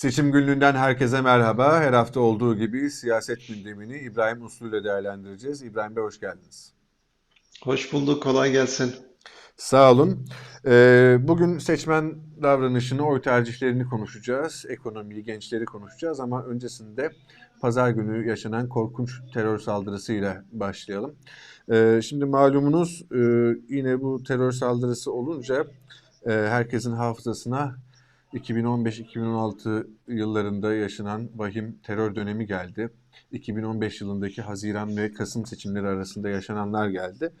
Seçim günlüğünden herkese merhaba. Her hafta olduğu gibi siyaset gündemini İbrahim Uslu ile değerlendireceğiz. İbrahim Bey hoş geldiniz. Hoş bulduk, kolay gelsin. Sağ olun. Ee, bugün seçmen davranışını, oy tercihlerini konuşacağız. Ekonomiyi, gençleri konuşacağız ama öncesinde pazar günü yaşanan korkunç terör saldırısıyla başlayalım. Ee, şimdi malumunuz e, yine bu terör saldırısı olunca e, herkesin hafızasına 2015-2016 yıllarında yaşanan vahim terör dönemi geldi. 2015 yılındaki Haziran ve Kasım seçimleri arasında yaşananlar geldi.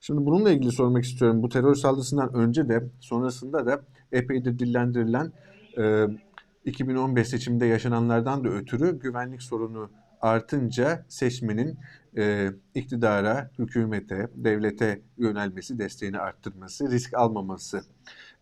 Şimdi bununla ilgili sormak istiyorum. Bu terör saldırısından önce de sonrasında da epeydir dillendirilen e, 2015 seçiminde yaşananlardan da ötürü güvenlik sorunu artınca seçmenin e, iktidara, hükümete, devlete yönelmesi, desteğini arttırması, risk almaması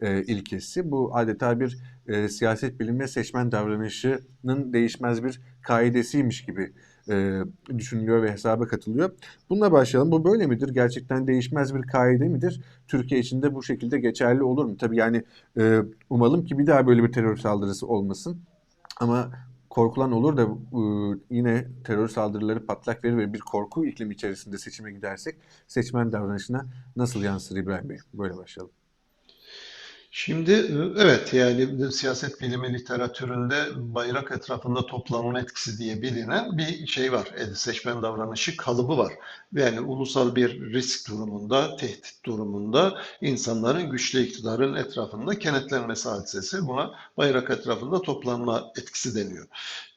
e, ilkesi. Bu adeta bir e, siyaset bilimi seçmen davranışının değişmez bir kaidesiymiş gibi e, düşünülüyor ve hesaba katılıyor. Bununla başlayalım. Bu böyle midir? Gerçekten değişmez bir kaide midir? Türkiye içinde bu şekilde geçerli olur mu? Tabii yani e, umalım ki bir daha böyle bir terör saldırısı olmasın. Ama korkulan olur da e, yine terör saldırıları patlak verir ve bir korku iklimi içerisinde seçime gidersek seçmen davranışına nasıl yansır İbrahim Bey? Böyle başlayalım. Şimdi evet yani siyaset bilimi literatüründe bayrak etrafında toplanma etkisi diye bilinen bir şey var. E, Seçmen davranışı kalıbı var. Yani ulusal bir risk durumunda, tehdit durumunda insanların güçlü iktidarın etrafında kenetlenmesi hadisesi. Buna bayrak etrafında toplanma etkisi deniyor.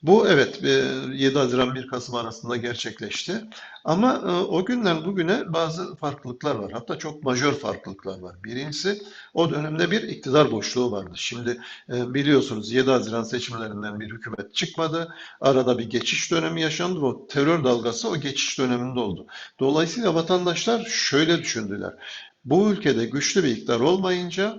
Bu evet e, 7 Haziran 1 Kasım arasında gerçekleşti. Ama e, o günden bugüne bazı farklılıklar var. Hatta çok majör farklılıklar var. Birincisi o dönemde bir iktidar boşluğu vardı. Şimdi e, biliyorsunuz 7 Haziran seçimlerinden bir hükümet çıkmadı. Arada bir geçiş dönemi yaşandı. O terör dalgası o geçiş döneminde oldu. Dolayısıyla vatandaşlar şöyle düşündüler. Bu ülkede güçlü bir iktidar olmayınca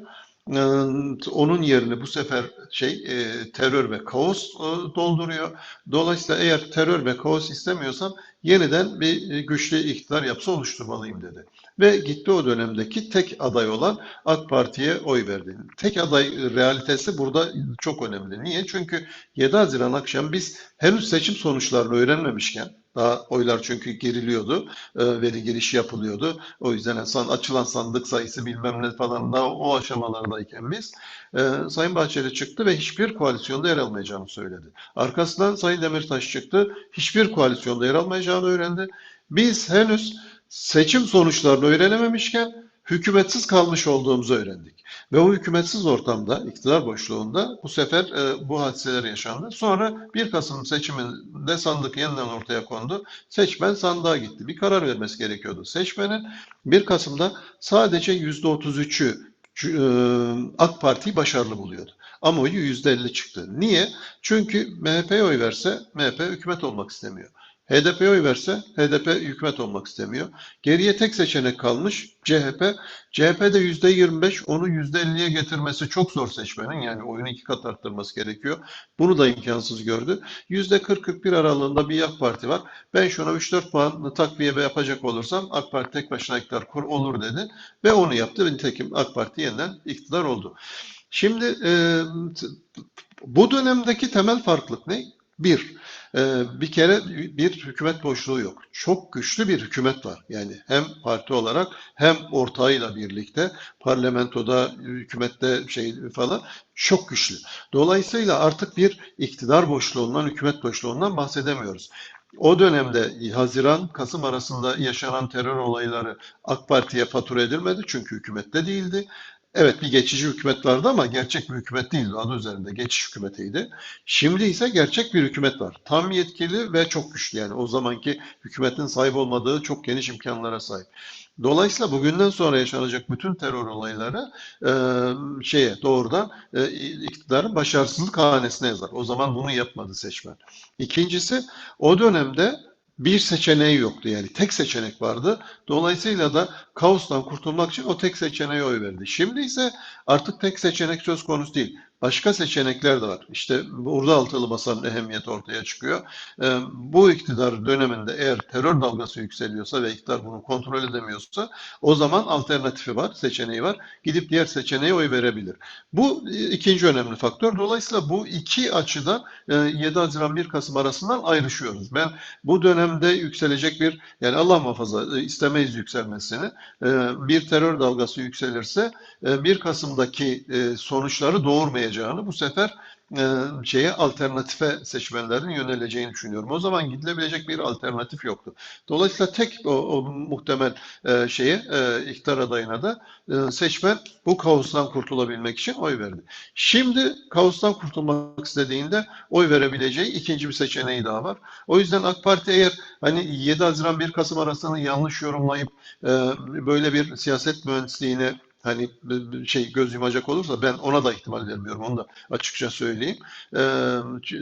onun yerini bu sefer şey e, terör ve kaos e, dolduruyor. Dolayısıyla eğer terör ve kaos istemiyorsam yeniden bir e, güçlü iktidar yapısı oluşturmalıyım dedi. Ve gitti o dönemdeki tek aday olan AK Parti'ye oy verdi. Tek aday realitesi burada çok önemli. Niye? Çünkü 7 Haziran akşam biz henüz seçim sonuçlarını öğrenmemişken daha oylar çünkü geriliyordu. E, veri girişi yapılıyordu. O yüzden san, açılan sandık sayısı bilmem ne falan daha o aşamalardayken biz e, Sayın Bahçeli çıktı ve hiçbir koalisyonda yer almayacağını söyledi. Arkasından Sayın Demirtaş çıktı. Hiçbir koalisyonda yer almayacağını öğrendi. Biz henüz seçim sonuçlarını öğrenememişken hükümetsiz kalmış olduğumuzu öğrendik. Ve o hükümetsiz ortamda, iktidar boşluğunda bu sefer e, bu hadiseler yaşandı. Sonra 1 Kasım seçiminde sandık yeniden ortaya kondu. Seçmen sandığa gitti. Bir karar vermesi gerekiyordu. Seçmenin 1 Kasım'da sadece %33'ü e, AK Parti'yi başarılı buluyordu. Ama oyu %50 çıktı. Niye? Çünkü MHP'ye oy verse MHP hükümet olmak istemiyor. HDP'ye oy verse HDP hükümet olmak istemiyor. Geriye tek seçenek kalmış CHP. CHP'de %25 onu %50'ye getirmesi çok zor seçmenin. Yani oyunu iki kat arttırması gerekiyor. Bunu da imkansız gördü. %40-41 aralığında bir AK Parti var. Ben şuna 3-4 puan takviye yapacak olursam AK Parti tek başına iktidar kur olur dedi. Ve onu yaptı. Nitekim AK Parti yeniden iktidar oldu. Şimdi e, bu dönemdeki temel farklılık ne? Bir, e, bir kere bir hükümet boşluğu yok. Çok güçlü bir hükümet var. Yani hem parti olarak hem ortağıyla birlikte parlamentoda, hükümette şey falan çok güçlü. Dolayısıyla artık bir iktidar boşluğundan, hükümet boşluğundan bahsedemiyoruz. O dönemde Haziran, Kasım arasında yaşanan terör olayları AK Parti'ye fatura edilmedi çünkü hükümette değildi. Evet bir geçici hükümet vardı ama gerçek bir hükümet değildi. Adı üzerinde geçiş hükümetiydi. Şimdi ise gerçek bir hükümet var. Tam yetkili ve çok güçlü yani o zamanki hükümetin sahip olmadığı çok geniş imkanlara sahip. Dolayısıyla bugünden sonra yaşanacak bütün terör olayları e, şeye doğrudan e, iktidarın başarısızlık hanesine yazar. O zaman bunu yapmadı seçmen. İkincisi o dönemde bir seçeneği yoktu yani tek seçenek vardı. Dolayısıyla da kaostan kurtulmak için o tek seçeneğe oy verdi. Şimdi ise artık tek seçenek söz konusu değil. Başka seçenekler de var. İşte burada altılı masanın ehemmiyeti ortaya çıkıyor. Ee, bu iktidar döneminde eğer terör dalgası yükseliyorsa ve iktidar bunu kontrol edemiyorsa o zaman alternatifi var, seçeneği var. Gidip diğer seçeneğe oy verebilir. Bu e, ikinci önemli faktör. Dolayısıyla bu iki açıda e, 7 Haziran 1 Kasım arasından ayrışıyoruz. Ben bu dönemde yükselecek bir yani Allah muhafaza e, istemeyiz yükselmesini. E, bir terör dalgası yükselirse e, 1 Kasım'daki e, sonuçları doğurmayacağını bu sefer e, şeye alternatife seçmenlerin yöneleceğini düşünüyorum. O zaman gidilebilecek bir alternatif yoktu. Dolayısıyla tek o, o muhtemel e, şeye e, iktidar adayına da e, seçmen bu kaostan kurtulabilmek için oy verdi. Şimdi kaostan kurtulmak istediğinde oy verebileceği ikinci bir seçeneği daha var. O yüzden AK Parti eğer hani 7 Haziran 1 Kasım arasını yanlış yorumlayıp e, böyle bir siyaset mühendisliğine hani şey göz yumacak olursa ben ona da ihtimal vermiyorum. Onu da açıkça söyleyeyim. Ee,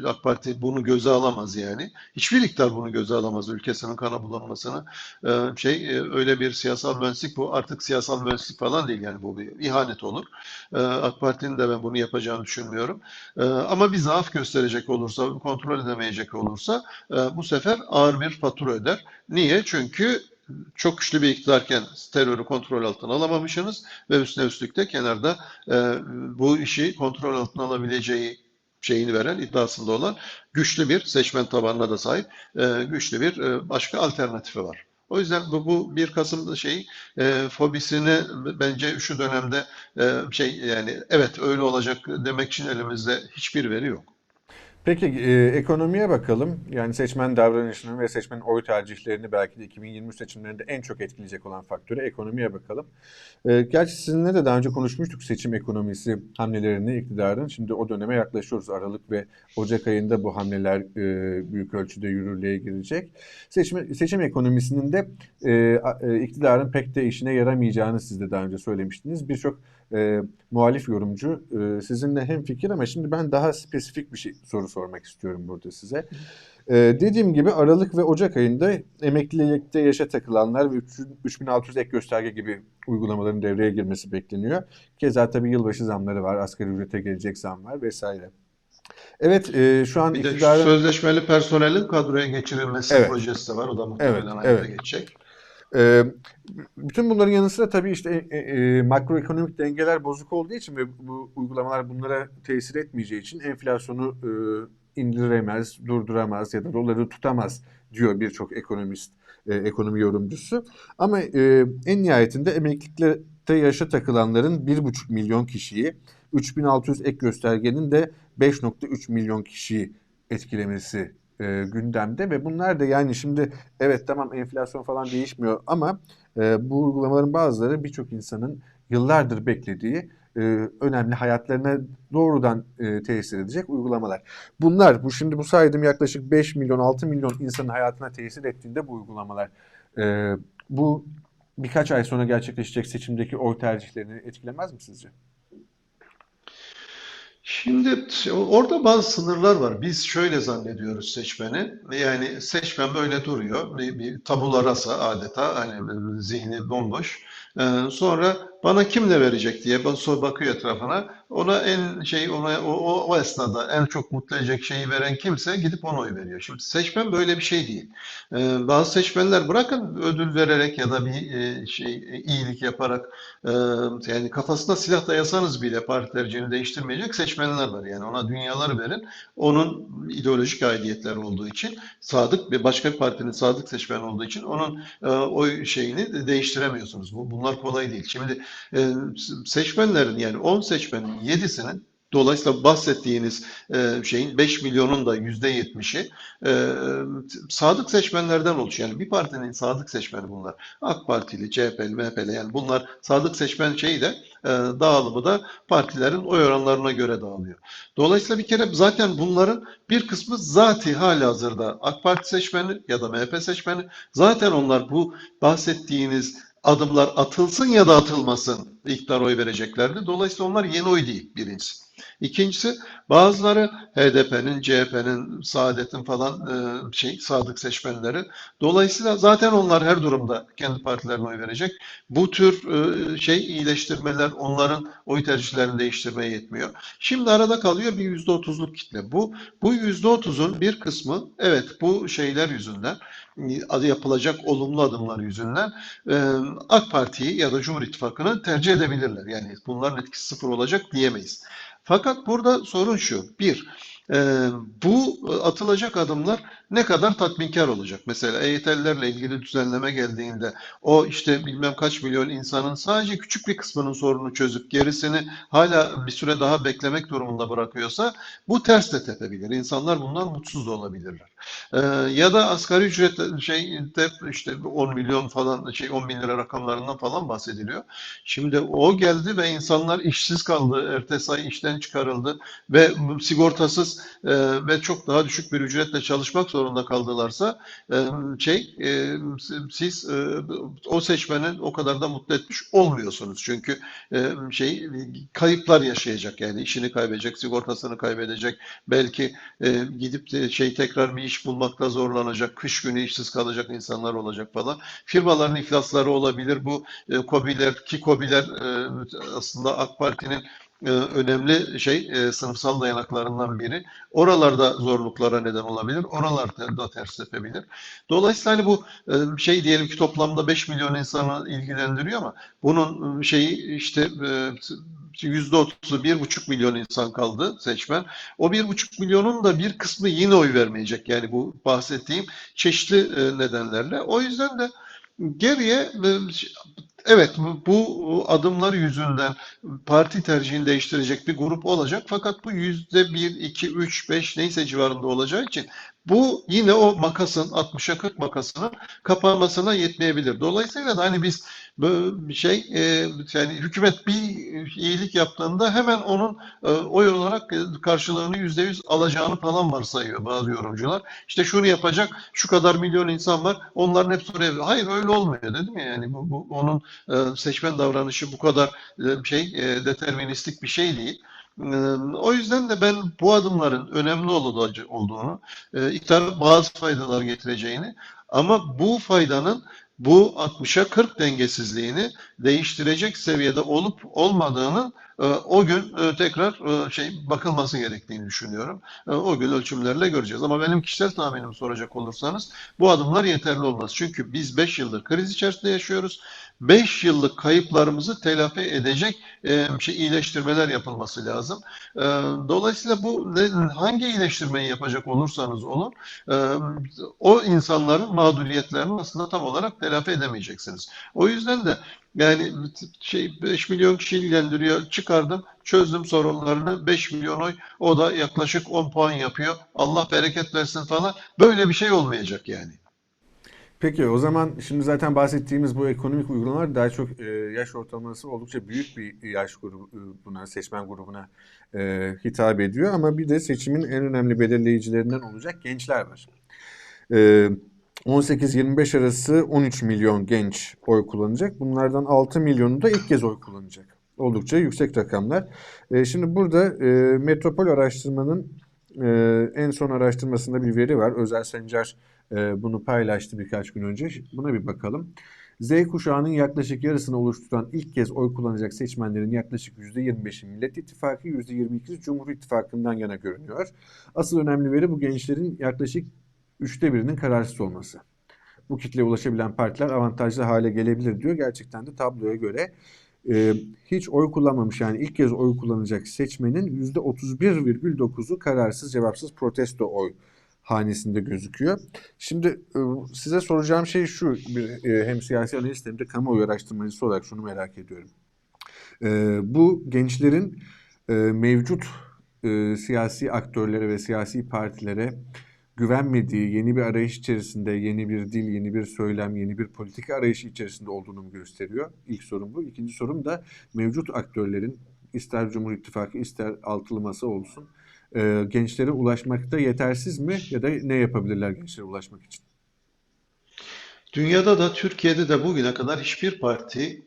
AK Parti bunu göze alamaz yani. Hiçbir iktidar bunu göze alamaz. Ülkesinin kana bulanmasını. Ee, şey öyle bir siyasal mühendislik bu artık siyasal mühendislik falan değil yani bu bir ihanet olur. Ee, AK Parti'nin de ben bunu yapacağını düşünmüyorum. Ee, ama bir zaaf gösterecek olursa, kontrol edemeyecek olursa e, bu sefer ağır bir fatura öder. Niye? Çünkü çok güçlü bir iktidarken terörü kontrol altına alamamışsınız ve üstüne üstlük de kenarda e, bu işi kontrol altına alabileceği şeyini veren, iddiasında olan güçlü bir seçmen tabanına da sahip e, güçlü bir e, başka alternatifi var. O yüzden bu, bu 1 Kasım şey e, fobisini bence şu dönemde e, şey yani evet öyle olacak demek için elimizde hiçbir veri yok. Peki e, ekonomiye bakalım. Yani seçmen davranışını ve seçmenin oy tercihlerini belki de 2023 seçimlerinde en çok etkileyecek olan faktörü ekonomiye bakalım. E, gerçi sizinle de daha önce konuşmuştuk seçim ekonomisi hamlelerini iktidarın. Şimdi o döneme yaklaşıyoruz. Aralık ve Ocak ayında bu hamleler e, büyük ölçüde yürürlüğe girecek. Seçim, seçim ekonomisinin de e, e, iktidarın pek de işine yaramayacağını siz de daha önce söylemiştiniz. Birçok e, muhalif yorumcu e, sizinle hemfikir ama şimdi ben daha spesifik bir şey, soru sormak istiyorum burada size. E, dediğim gibi Aralık ve Ocak ayında emeklilikte yaşa takılanlar ve 3, 3600 ek gösterge gibi uygulamaların devreye girmesi bekleniyor. Keza tabii yılbaşı zamları var, asgari ücrete gelecek zam var vesaire. Evet, e, şu an Bir de iktidarın... sözleşmeli personelin kadroya geçirilmesi Evet. projesi de var. O da muhtemelen Evet, hayata evet. geçecek. Ee, bütün bunların yanı sıra tabii işte e, e, makroekonomik dengeler bozuk olduğu için ve bu uygulamalar bunlara tesir etmeyeceği için enflasyonu e, indiremez, durduramaz ya da doları tutamaz diyor birçok ekonomist, e, ekonomi yorumcusu. Ama e, en nihayetinde emeklilikte yaşa takılanların 1,5 milyon kişiyi, 3600 ek göstergenin de 5,3 milyon kişiyi etkilemesi e, gündemde ve bunlar da yani şimdi evet tamam enflasyon falan değişmiyor ama e, bu uygulamaların bazıları birçok insanın yıllardır beklediği e, önemli hayatlarına doğrudan e, tesir edecek uygulamalar. Bunlar bu şimdi bu saydığım yaklaşık 5 milyon 6 milyon insanın hayatına tesir ettiğinde bu uygulamalar e, bu birkaç ay sonra gerçekleşecek seçimdeki oy tercihlerini etkilemez mi sizce? Şimdi orada bazı sınırlar var. Biz şöyle zannediyoruz seçmeni. Yani seçmen böyle duruyor. Bir, bir tabula rasa adeta hani zihni bomboş. Ee, sonra bana kim ne verecek diye bak- bakıyor etrafına. Ona en şey ona o, o, o esnada en çok mutlu edecek şeyi veren kimse gidip ona oy veriyor. Şimdi seçmen böyle bir şey değil. Ee, bazı seçmenler bırakın ödül vererek ya da bir e, şey e, iyilik yaparak e, yani kafasına silah dayasanız bile parti tercihini değiştirmeyecek seçmenler var. Yani ona dünyaları verin. Onun ideolojik aidiyetleri olduğu için sadık bir başka bir partinin sadık seçmen olduğu için onun e, oy şeyini de değiştiremiyorsunuz. Bu bunlar kolay değil. Şimdi e, seçmenlerin yani 10 seçmenin 7'sinin Dolayısıyla bahsettiğiniz e, şeyin 5 milyonun da %70'i e, sadık seçmenlerden oluşuyor. Yani bir partinin sadık seçmeni bunlar. AK Partili, CHP'li, MHP'li yani bunlar sadık seçmen şeyi de e, dağılımı da partilerin oy oranlarına göre dağılıyor. Dolayısıyla bir kere zaten bunların bir kısmı zati halihazırda AK Parti seçmeni ya da MHP seçmeni zaten onlar bu bahsettiğiniz adımlar atılsın ya da atılmasın iktidar oy vereceklerdi. Dolayısıyla onlar yeni oy değil birincisi. İkincisi bazıları HDP'nin, CHP'nin, Saadet'in falan e, şey sadık seçmenleri. Dolayısıyla zaten onlar her durumda kendi partilerine oy verecek. Bu tür e, şey iyileştirmeler onların oy tercihlerini değiştirmeye yetmiyor. Şimdi arada kalıyor bir yüzde otuzluk kitle. Bu bu yüzde otuzun bir kısmı evet bu şeyler yüzünden adı yapılacak olumlu adımlar yüzünden e, AK Parti'yi ya da Cumhur İttifakı'nı tercih edebilirler. Yani bunların etkisi sıfır olacak diyemeyiz. Fakat burada sorun şu. Bir, e, bu atılacak adımlar ne kadar tatminkar olacak? Mesela EYT'lilerle ilgili düzenleme geldiğinde o işte bilmem kaç milyon insanın sadece küçük bir kısmının sorunu çözüp gerisini hala bir süre daha beklemek durumunda bırakıyorsa bu ters de tepebilir. İnsanlar bundan mutsuz da olabilirler. Ee, ya da asgari ücret şeyde işte 10 milyon falan şey 10 bin lira rakamlarından falan bahsediliyor. Şimdi o geldi ve insanlar işsiz kaldı. Ertesi ay işten çıkarıldı ve sigortasız e, ve çok daha düşük bir ücretle çalışmak zorunda kaldılarsa e, şey e, siz e, o seçmenin o kadar da mutlu etmiş olmuyorsunuz. Çünkü e, şey kayıplar yaşayacak yani işini kaybedecek, sigortasını kaybedecek. Belki e, gidip de şey tekrar bir iş bulmakta zorlanacak, kış günü işsiz kalacak insanlar olacak falan. Firmaların iflasları olabilir. Bu e, KOBİ'ler ki KOBİ'ler e, aslında AK Parti'nin önemli şey e, sınıfsal dayanaklarından biri. Oralarda zorluklara neden olabilir. Oralarda da ters tepebilir. Dolayısıyla hani bu e, şey diyelim ki toplamda 5 milyon insanı ilgilendiriyor ama bunun şeyi işte yüzde otuzu bir buçuk milyon insan kaldı seçmen. O bir buçuk milyonun da bir kısmı yine oy vermeyecek. Yani bu bahsettiğim çeşitli nedenlerle. O yüzden de geriye Evet, bu adımlar yüzünden parti tercihini değiştirecek bir grup olacak. Fakat bu yüzde bir, iki, üç, beş neyse civarında olacağı için bu yine o makasın 60'a 40 makasının kapanmasına yetmeyebilir. Dolayısıyla da hani biz şey e, yani hükümet bir iyilik yaptığında hemen onun e, oy olarak karşılığını yüzde yüz alacağını falan varsayıyor bazı yorumcular. İşte şunu yapacak, şu kadar milyon insan var, onların hepsi oraya. Hayır öyle olmuyor dedim ya yani bu, bu onun seçmen davranışı bu kadar e, şey e, deterministik bir şey değil. O yüzden de ben bu adımların önemli olduğunu, iktidara bazı faydalar getireceğini ama bu faydanın bu 60'a 40 dengesizliğini değiştirecek seviyede olup olmadığını o gün tekrar şey bakılması gerektiğini düşünüyorum. O gün ölçümlerle göreceğiz. Ama benim kişisel tahminim soracak olursanız bu adımlar yeterli olmaz. Çünkü biz 5 yıldır kriz içerisinde yaşıyoruz. 5 yıllık kayıplarımızı telafi edecek şey iyileştirmeler yapılması lazım. Dolayısıyla bu hangi iyileştirmeyi yapacak olursanız olun o insanların mağduriyetlerini aslında tam olarak telafi edemeyeceksiniz. O yüzden de yani şey 5 milyon kişi ilgilendiriyor. Çıkardım, çözdüm sorunlarını. 5 milyon oy. O da yaklaşık 10 puan yapıyor. Allah bereket versin falan. Böyle bir şey olmayacak yani. Peki o zaman şimdi zaten bahsettiğimiz bu ekonomik uygulamalar daha çok e, yaş ortalaması oldukça büyük bir yaş grubuna, seçmen grubuna e, hitap ediyor. Ama bir de seçimin en önemli belirleyicilerinden olacak gençler var. E, 18-25 arası 13 milyon genç oy kullanacak. Bunlardan 6 milyonu da ilk kez oy kullanacak. Oldukça yüksek rakamlar. E, şimdi burada e, Metropol Araştırma'nın e, en son araştırmasında bir veri var. Özel Sencer e, bunu paylaştı birkaç gün önce. Buna bir bakalım. Z kuşağının yaklaşık yarısını oluşturan ilk kez oy kullanacak seçmenlerin yaklaşık %25'i Millet İttifakı, %22'si Cumhur İttifakı'ndan yana görünüyor. Asıl önemli veri bu gençlerin yaklaşık üçte birinin kararsız olması. Bu kitleye ulaşabilen partiler avantajlı hale gelebilir diyor. Gerçekten de tabloya göre e, hiç oy kullanmamış yani ilk kez oy kullanacak seçmenin %31,9'u kararsız, cevapsız protesto oy hanesinde gözüküyor. Şimdi e, size soracağım şey şu, bir, e, hem siyasi analist hem de kamuoyu araştırmacısı olarak şunu merak ediyorum. E, bu gençlerin mevcut siyasi aktörlere ve siyasi partilere güvenmediği, yeni bir arayış içerisinde, yeni bir dil, yeni bir söylem, yeni bir politika arayışı içerisinde olduğunu mu gösteriyor? İlk sorum bu. İkinci sorum da mevcut aktörlerin ister Cumhur İttifakı ister altılı masa olsun e, gençlere ulaşmakta yetersiz mi ya da ne yapabilirler gençlere ulaşmak için? Dünyada da Türkiye'de de bugüne kadar hiçbir parti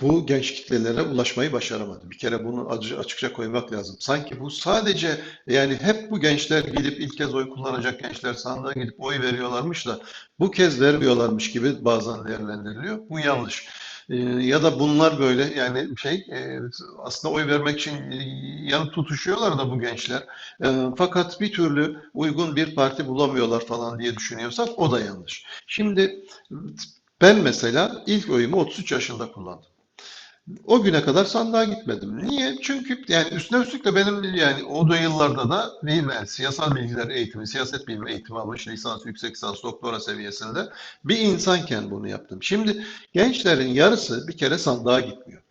bu genç kitlelere ulaşmayı başaramadı. Bir kere bunu açıkça koymak lazım. Sanki bu sadece yani hep bu gençler gidip ilk kez oy kullanacak gençler sandığa gidip oy veriyorlarmış da bu kez vermiyorlarmış gibi bazen değerlendiriliyor. Bu yanlış. Ee, ya da bunlar böyle yani şey e, aslında oy vermek için e, yanıp tutuşuyorlar da bu gençler. E, fakat bir türlü uygun bir parti bulamıyorlar falan diye düşünüyorsak o da yanlış. Şimdi ben mesela ilk oyumu 33 yaşında kullandım. O güne kadar sandığa gitmedim. Niye? Çünkü yani üstüne üstlük de benim yani o da yıllarda da bilme, siyasal bilgiler eğitimi, siyaset bilimi eğitimi almış lisans, yüksek lisans, doktora seviyesinde bir insanken bunu yaptım. Şimdi gençlerin yarısı bir kere sandığa gitmiyor.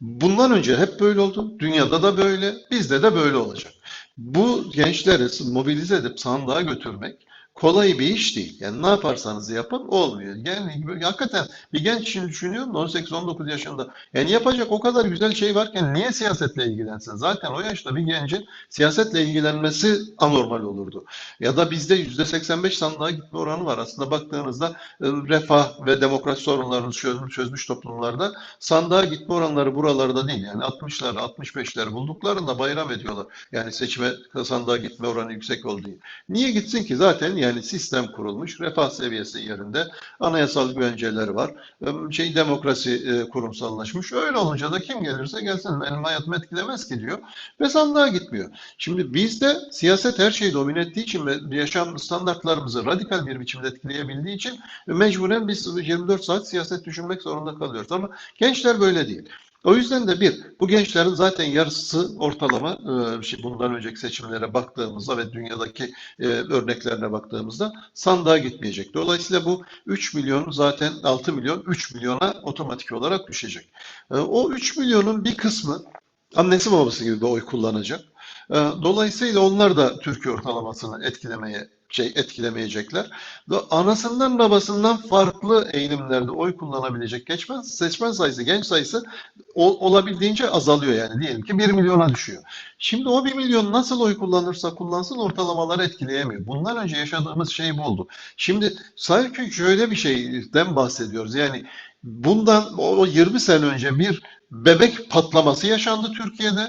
Bundan önce hep böyle oldu. Dünyada da böyle, bizde de böyle olacak. Bu gençleri mobilize edip sandığa götürmek kolay bir iş değil. Yani ne yaparsanız yapın olmuyor. Yani hakikaten bir genç için düşünüyorum 18-19 yaşında. Yani yapacak o kadar güzel şey varken niye siyasetle ilgilensin? Zaten o yaşta bir gencin siyasetle ilgilenmesi anormal olurdu. Ya da bizde %85 sandığa gitme oranı var. Aslında baktığınızda e, refah ve demokrasi sorunlarını çözmüş toplumlarda sandığa gitme oranları buralarda değil. Yani 60'lar, 65'ler bulduklarında bayram ediyorlar. Yani seçime sandığa gitme oranı yüksek olduğu. Niye gitsin ki? Zaten yani sistem kurulmuş, refah seviyesi yerinde, anayasal güvenceleri var, şey demokrasi e, kurumsallaşmış. Öyle olunca da kim gelirse gelsin benim hayatımı etkilemez ki diyor ve sandığa gitmiyor. Şimdi bizde siyaset her şeyi domine ettiği için ve yaşam standartlarımızı radikal bir biçimde etkileyebildiği için mecburen biz 24 saat siyaset düşünmek zorunda kalıyoruz. Ama gençler böyle değil. O yüzden de bir, bu gençlerin zaten yarısı ortalama e, şey, bundan önceki seçimlere baktığımızda ve dünyadaki e, örneklerine baktığımızda sandığa gitmeyecek. Dolayısıyla bu 3 milyon zaten 6 milyon 3 milyona otomatik olarak düşecek. E, o 3 milyonun bir kısmı annesi babası gibi bir oy kullanacak. E, Dolayısıyla onlar da Türkiye ortalamasını etkilemeye şey etkilemeyecekler. Ve anasından babasından farklı eğilimlerde oy kullanabilecek geçmen, seçmen sayısı, genç sayısı o- olabildiğince azalıyor yani. Diyelim ki 1 milyona düşüyor. Şimdi o 1 milyon nasıl oy kullanırsa kullansın ortalamaları etkileyemiyor. Bundan önce yaşadığımız şey bu oldu. Şimdi sanki şöyle bir şeyden bahsediyoruz. Yani bundan o 20 sene önce bir bebek patlaması yaşandı Türkiye'de.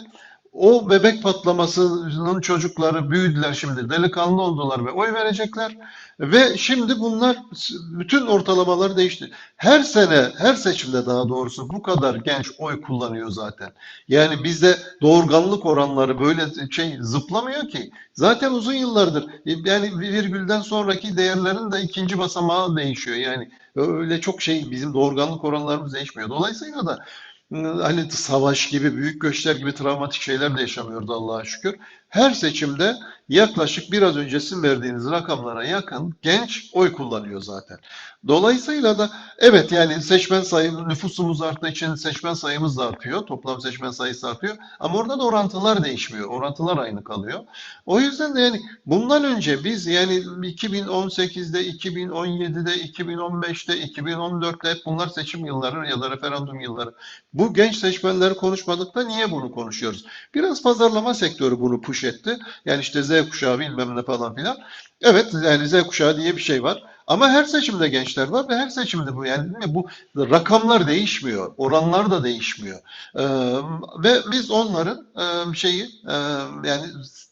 O bebek patlamasının çocukları büyüdüler şimdi, delikanlı oldular ve oy verecekler. Ve şimdi bunlar bütün ortalamaları değişti. Her sene, her seçimde daha doğrusu bu kadar genç oy kullanıyor zaten. Yani bizde doğurganlık oranları böyle şey zıplamıyor ki. Zaten uzun yıllardır. Yani virgülden sonraki değerlerin de ikinci basamağı değişiyor. Yani öyle çok şey bizim doğurganlık oranlarımız değişmiyor. Dolayısıyla da hani savaş gibi, büyük göçler gibi travmatik şeyler de yaşamıyordu Allah'a şükür. Her seçimde yaklaşık biraz önce sizin verdiğiniz rakamlara yakın genç oy kullanıyor zaten. Dolayısıyla da evet yani seçmen sayı nüfusumuz arttığı için seçmen sayımız da artıyor. Toplam seçmen sayısı artıyor. Ama orada da orantılar değişmiyor. Orantılar aynı kalıyor. O yüzden de yani bundan önce biz yani 2018'de, 2017'de, 2015'te, 2014'te hep bunlar seçim yılları ya da referandum yılları. Bu genç seçmenleri konuşmadık da niye bunu konuşuyoruz? Biraz pazarlama sektörü bunu push etti. Yani işte Z kuşağı bilmem ne falan filan. Evet yani Z kuşağı diye bir şey var. Ama her seçimde gençler var ve her seçimde bu yani bu rakamlar değişmiyor, oranlar da değişmiyor. Ee, ve biz onların e, şeyi e, yani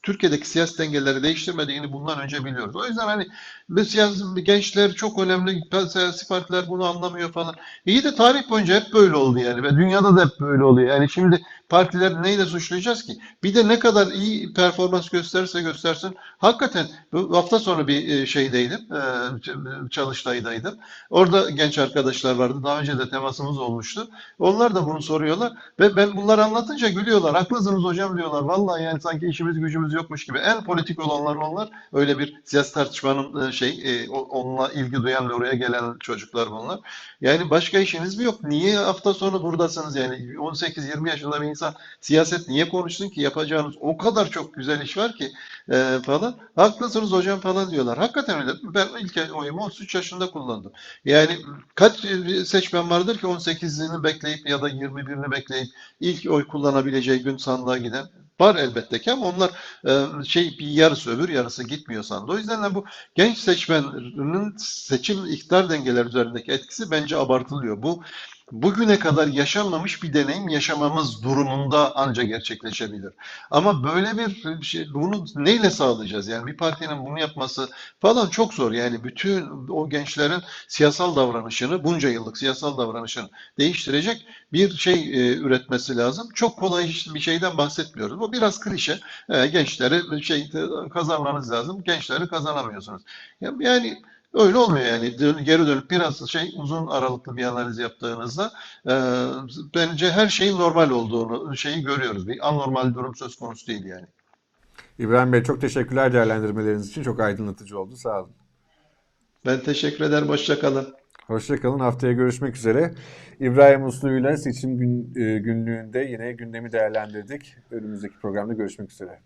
Türkiye'deki siyasi dengeleri değiştirmediğini bundan önce biliyoruz. O yüzden hani biz siyasi gençler çok önemli, siyasi partiler bunu anlamıyor falan. İyi de tarih boyunca hep böyle oldu yani ve dünyada da hep böyle oluyor. Yani şimdi partiler neyle suçlayacağız ki? Bir de ne kadar iyi performans gösterirse göstersin. Hakikaten bu hafta sonu bir şeydeydim, e, çalıştaydaydım. Orada genç arkadaşlar vardı. Daha önce de temasımız olmuştu. Onlar da bunu soruyorlar ve ben bunları anlatınca gülüyorlar. Haklısınız hocam diyorlar. Vallahi yani sanki işimiz gücümüz yokmuş gibi. En politik olanlar onlar. Öyle bir siyasi tartışmanın şey e, onunla ilgi duyan ve oraya gelen çocuklar bunlar. Yani başka işiniz mi yok? Niye hafta sonu buradasınız yani 18-20 yaşında bir insan siyaset niye konuşsun ki yapacağınız o kadar çok güzel iş var ki e, falan. Haklısınız hocam falan diyorlar. Hakikaten öyle. Ben ilk oyumu 33 yaşında kullandım. Yani kaç seçmen vardır ki 18'ini bekleyip ya da 21'ini bekleyip ilk oy kullanabileceği gün sandığa giden? Var elbette ki ama onlar e, şey bir yarısı öbür yarısı gitmiyor sandığa. O yüzden de bu genç seçmenin seçim iktidar dengeleri üzerindeki etkisi bence abartılıyor. Bu bugüne kadar yaşanmamış bir deneyim yaşamamız durumunda anca gerçekleşebilir. Ama böyle bir şey, bunu neyle sağlayacağız? Yani bir partinin bunu yapması falan çok zor. Yani bütün o gençlerin siyasal davranışını, bunca yıllık siyasal davranışını değiştirecek bir şey e, üretmesi lazım. Çok kolay bir şeyden bahsetmiyoruz. Bu biraz klişe. E, gençleri şey kazanmanız lazım. Gençleri kazanamıyorsunuz. Ya- Yani öyle olmuyor yani. Dön- Geri dönüp biraz şey uzun aralıklı bir analiz yaptığınızda e, bence her şeyin normal olduğunu şeyi görüyoruz. Bir anormal durum söz konusu değil yani. İbrahim Bey çok teşekkürler değerlendirmeleriniz için. Çok aydınlatıcı oldu. Sağ olun. Ben teşekkür ederim. Hoşça kalın. Hoşçakalın. Haftaya görüşmek üzere. İbrahim Uslu'yla seçim gün, günlüğünde yine gündemi değerlendirdik. Önümüzdeki programda görüşmek üzere.